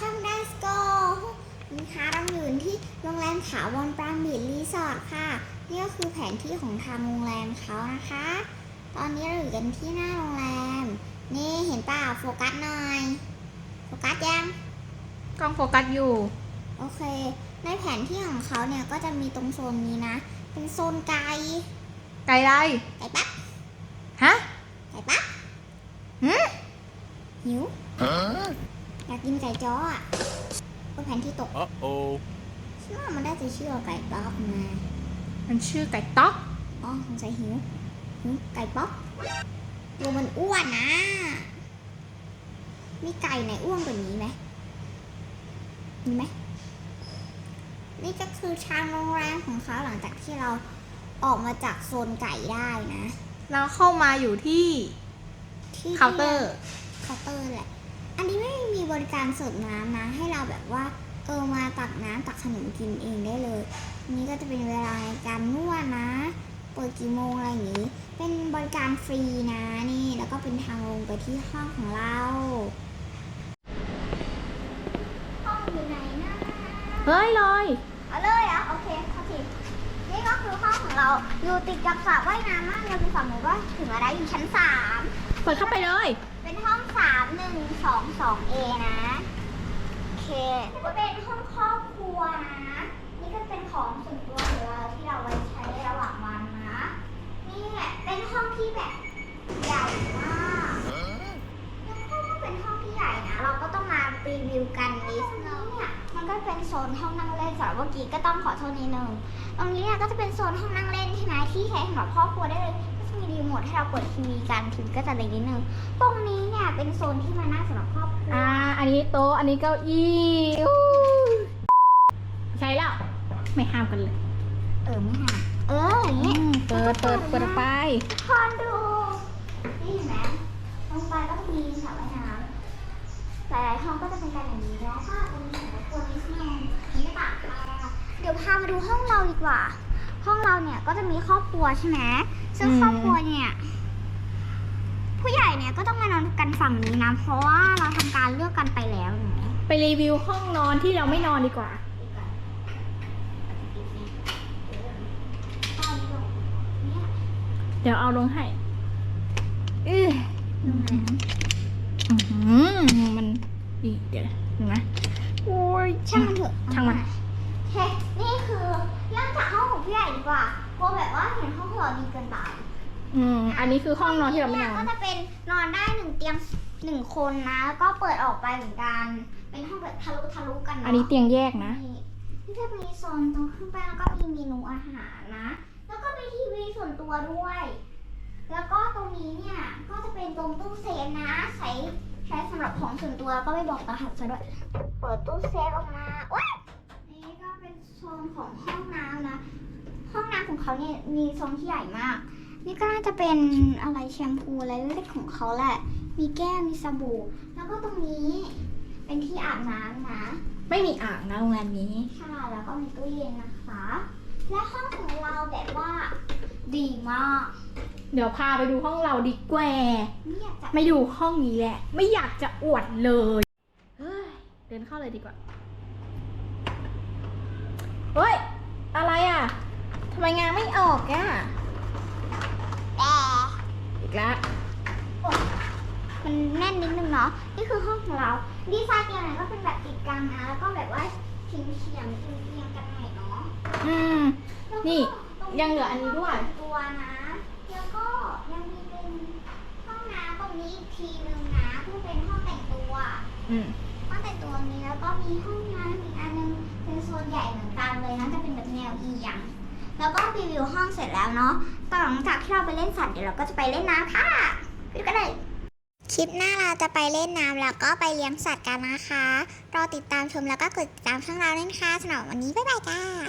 ข้างด้านสกอนะคะเราอยู่ที่โรงแรมถาวรปรามิดรีสอร์ทค่ะ นี่ก็คือแผนที่ของทางโรงแรมเขานะคะ ตอนนี้เราอยู่กันที่หน้าโรงแรม นี่เห็นเปล่าโฟกัสหน่อย โฟกัสยัง กล้องโฟกัสอยู่ โอเค ในแผนที่ของเขาเนี่ยก็จะมีตรงโซนนี้นะ เป็นโซนไก่ ไก่อะไร ไก่ปั๊บ ฮะ ไก่ปั๊บหืมหิว อยากกินไก่จ้ออะก็แผนที่ตก Uh-oh. เชื่อว่ามันได้จะชื่อว่าไก่ป๊อกมามันชื่อไก่ต๊อก อ๋อสงสัยหิวหิวไก่ป๊อกตัวมันอ้วนนะมีไก่ไหนอ้วนกว่านี้ไหมมีไหมนี่ก็คือทางโรงแรมของเขาหลังจากที่เราออกมาจากโซนไก่ได้นะแล้วเข้ามาอยู่ที่ที่เคาน์เตอร์ เคาน์เตอร์แหละ อันนี้ไม่มีบริการเสิร์ฟน้ำนะ ให้เราแบบว่าเออมาตักน้ำตักขนมกินเองได้เลยอันนี้ก็จะเป็นเวลาในการนวดนะ เปิดกี่โมงอะไรอย่างนี้ เป็นบริการฟรีนะนี่ แล้วก็เป็นทางลงไปที่ห้องของเราห้องอยู่ไหนนะเฮ้ยลอยเอาเลยเหรอะโอเคโอเคนี่ก็คือห้องของเราอยู่ติดกับสระว่ายน้ำมากเลยคือฝั่งหนูก็ถึงแล้วนะอยู่ชั้นสาม เปิดเข้าไปเลยเป็นห้อง สามหนึ่งสองสองเอนะโอเคก็เป็นห้องครอบครัวนะ นี่ก็เป็นของส่วนตัวของเราที่เราไว้ใช้ระหว่างวันนะ นี่เป็นห้องที่แบบใหญ่มากแล้วก็เป็นห้องที่ใหญ่นะ เราก็ต้องมารีวิวกันนิดนึงเนี่ยมันก็เป็นโซนห้องนั่งเล่นสำหรับเมื่อกี้ก็ต้องขอโทษนิดนึงตรงนี้เนี่ยก็จะเป็นโซนห้องนั่งเล่นใช่ไหมที่ใช้สำหรับครอบครัวได้เลย มีรีโมทให้เราเปิดทีวีกันทีวีก็จะเล็กนิดนึง ตรงนี้เนี่ยเป็นโซนที่มานั่งสำหรับครอบครัวอ่า อันนี้โต๊ะ อันนี้เก้าอี้อู้ใช่แล้ว ไม่ห้ามกันเลยเออไม่ห่างเอออย่างนี้เปิดเปิดเปิดออกไป คอนดูนี่เห็นไหมลงไปก็จะมีสระว่ายน้ำหลายๆห้องก็จะเป็นการอย่างนี้แล้วก็ตรงนี้สำหรับครัวนิดนึงนี่ต่างค่ะเดี๋ยวพามาดูห้องเราดีกว่า ห้องเราเนี่ยก็จะมีครอบครัวใช่ไหม ซึ่งครอบครัวเนี่ย ผู้ใหญ่เนี่ยก็ต้องมานอนกันฝั่งนี้นะ เพราะว่าเราทำการเลือกกันไปแล้วเห็นไหมไปรีวิวห้องนอนที่เราไม่นอนดีกว่า เดี๋ยวเอาลงให้อื้ออื้อหือเดี๋ยวเห็นไหมโอ้ย ช่างมันเถอะ ช่างมัน โอเคนี่คือเริ่มจากห้องของผู้ใหญ่ดีกว่ากลัวแบบว่าเห็นห้อง เราดีเกินไปอืมอันนี้คือห้องนอนที่เราไม่นอน ก็จะเป็นนอนได้หนึ่งเตียงหนึ่งคนนะแล้วก็เปิดออกไปเหมือนกัน เป็นห้องแบบทะลุทะลุกันเนาะอันนี้เตียงแยกนะ นี่นี่จะมีโซนตรงขึ้นไปแล้วก็มีเมนูอาหารนะ แล้วก็มีทีวีส่วนตัวด้วย แล้วก็ตรงนี้เนี่ย ก็จะเป็นตรงตู้เซฟนะ ใช้ใช้สำหรับของส่วนตัวแล้วก็ไม่บอกรหัสซะด้วย เปิดตู้เซฟออกมาว้ายนี่ก็เป็นโซนของห้องน้ำนะห้องน้ำ ของเขาเนี่ยมีโซนที่ใหญ่มาก นี่ก็น่าจะเป็นอะไรแชมพูอะไรเล็กๆของเขาแหละ มีแก้วมีสบู่ แล้วก็ตรงนี้ เป็นที่อาบน้ำนะ ไม่มีอ่างนะโรงแรมนี้ ค่ะแล้วก็มีตู้เย็นนะคะ และห้องของเราแบบว่า ดีมากเดี๋ยวพาไปดูห้องเราดีกว่า ไม่อยากจะไม่ดูห้องนี้แหละ ไม่อยากจะอวดเลยเฮ้ยเดินเข้าเลยดีกว่าเฮ้ย อะไรอะทำไม งานไม่ออกอะแต่อีกแล้วมันแน่นนิดนึงเนาะ นี่คือห้องของเรา ดีไซน์เตียงเนี่ยก็เป็นแบบติดกันนะ แล้วก็แบบว่าเฉียงเฉียงๆเอียงๆกันหน่อยเนาะอืม แล้วก็นี่ตรงยังเหลืออันนี้ด้วย ตัวนะ แล้วก็ยังมีเป็นห้องน้ำตรงนี้อีกทีนึงนะเพื่อเป็นห้องแต่งตัว อืม ห้องแต่งตัวนี้แล้วก็มีห้องน้ำอีกอันนึงเป็นโซนใหญ่เหมือนกันเลยนะจะเป็นแบบแนวอีหยัง แล้วก็รีวิวห้องเสร็จแล้วเนาะต่อหลังจากที่เราไปเล่นสัตว์เดี๋ยวเราก็จะไปเล่นน้ำค่ะไปกันเลยคลิปหน้าเราจะไปเล่นน้ำแล้วก็ไปเลี้ยงสัตว์กันนะคะ รอติดตามชมแล้วก็กดติดตามช่องเราด้วยนะคะสำหรับวันนี้บ๊ายบายจ้า